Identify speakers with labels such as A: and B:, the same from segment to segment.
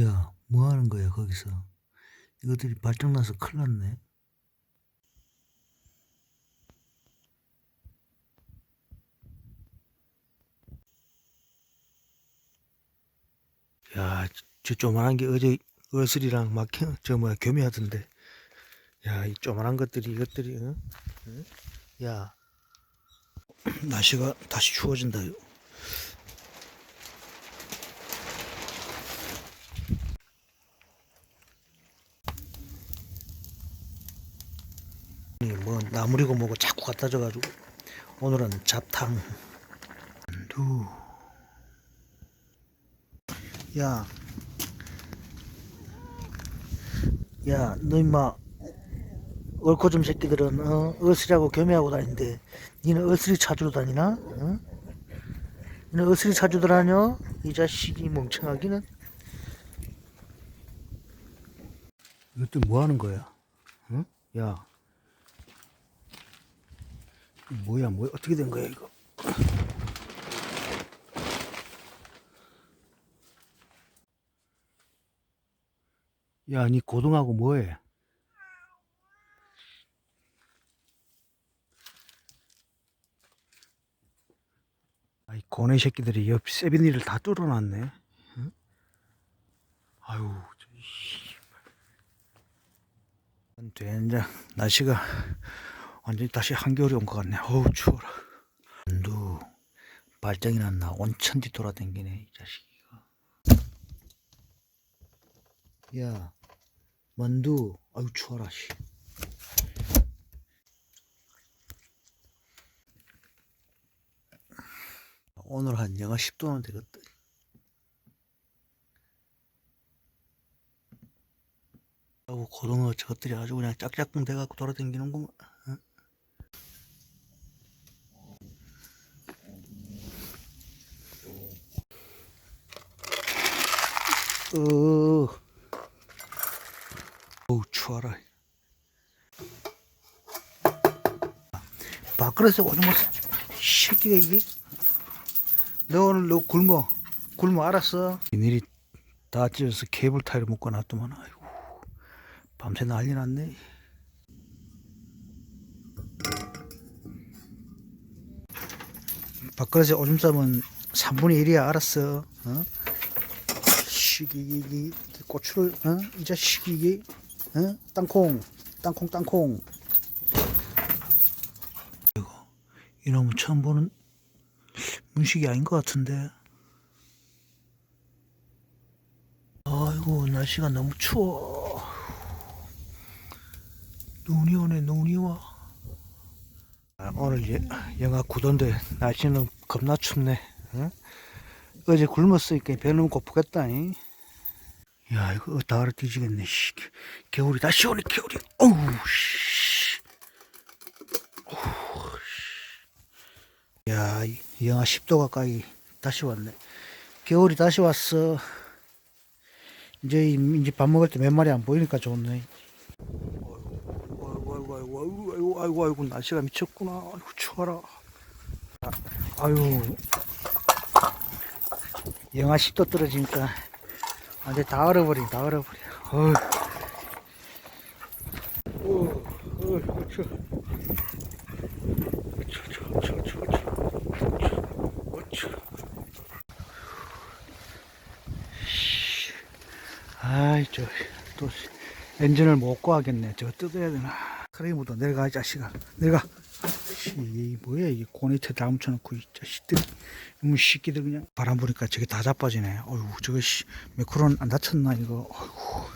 A: 야, 뭐 하는 거야, 거기서? 이것들이 발정나서 큰일 났네. 야, 저 조만한 게 어제 어슬이랑 막, 저 뭐야, 교미하던데. 야, 이 조만한 것들이, 이것들이, 응? 응? 야, 날씨가 다시 추워진다. 이 뭐 나물이고 뭐고 자꾸 갖다 줘가지고 오늘은 잡탕 만두 야, 야, 너 임마 얼코좀 새끼들은 어, 어슬이하고 겸해하고 다니는데 니는 어슬이 찾으러 다니나? 어? 니는 어슬이 찾으러 다녀? 이 자식이 멍청하기는 이것도 뭐 하는 거야? 응? 야 뭐야 뭐야 어떻게 된 거야 이거 야 니 고등하고 뭐해 아이 고네 새끼들이 옆 세빈이를 다 뚫어놨네 응? 아유. 된장 날씨가 완전히 다시 한겨울이 온 것 같네. 어우 추워라. 만두 발정이 났나 온천지 돌아댕기네 이 자식이가. 야 만두 아유 추워라 씨. 오늘 한 영하 10도는 되겠다. 고등어 저것들이 아주 그냥 짝짝꿍 돼갖고 돌아다니는구만. 어? 어. 어우 추워라. 밥그릇에 오줌 못 새끼가 이게. 너 오늘 너 굶어 굶어 알았어. 이일이 다 찢어서 케이블 타이를 묶어 놨더만 아이고. 밤새 난리 났네. 밥그릇에 오줌 싸면 3분의 1이야, 알았어. 어? 시기기, 고추를, 어? 이 자식이, 어? 땅콩, 땅콩, 땅콩. 이거, 이놈은 처음 보는 문식이 아닌 것 같은데. 아이고, 날씨가 너무 추워. 눈이 오네 눈이 와 아, 오늘 예, 영하 9도인데 날씨는 겁나 춥네 응? 어제 굶었으니까 배는 고프겠다 잉? 야 이거 다 알아 뒤지겠네 씨. 겨울이 다시 오네 겨울이. 어우 씨. 어우, 씨. 야 이- 영하 10도 가까이 다시 왔네. 겨울이 다시 왔어. 이제 이- 이제 밥 먹을 때 몇 마리 안 보이니까 좋네. 아이고 아이고 아이고 아이고 아이고 아이고 아이고 날씨가 미쳤구나. 아이고 추워라. 아, 아유. 영하 10도 떨어지니까 완전 다 얼어버린 다 얼어버려. 어휴. 어, 어, 추워. 추워, 추워, 추워, 추워, 추워. 아이 저또 엔진을 못 구하겠네. 저거 뜯어야 되나. 크레이브도 내려가 이 자식아 내려가 씨 뭐야 이게 고니테 다 훔쳐놓고 이 자식들. 이놈 새끼들 그냥. 바람 부니까 저게 다 자빠지네. 어휴 저거 씨 매크론 안 다쳤나 이거? 어휴.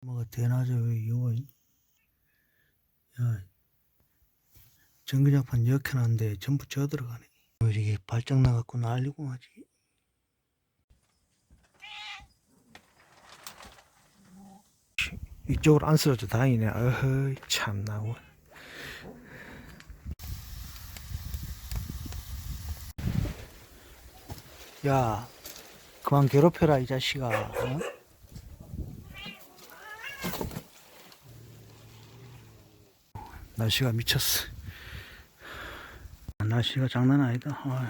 A: 뭐가 대낮에 왜 이거 야 전기장판 역해놨는데 전부 져 들어가네. 왜 이게 발작 나갖고 난리고 하지 이쪽으로 안 쓰러져 다행이네 어허이 참나 야 그만 괴롭혀라 이 자식아 어? 날씨가 미쳤어 날씨가 장난 아니다. 아휴.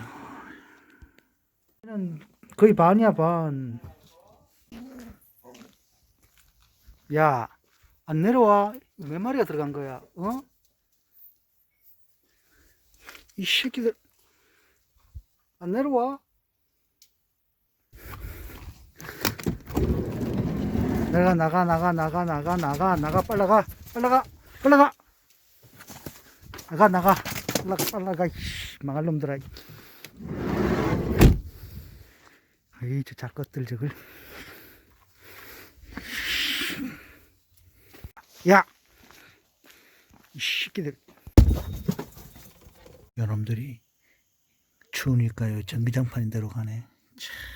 A: 거의 반이야 반. 야, 안 내려와. 몇 마리가 들어간 거야? 어? 이 새끼들 안 내려와. 내가 나가 나가 나가 나가 나가 나가 빨리 나가 빨리 나가 빨리 나가 나가 나가 빨리 나가 빨리 나가 이씨, 망할 놈들아 에이 저 작것들 저걸 야! 이 새끼들 여러분들이 추우니까요 전기장판인 대로 가네 참.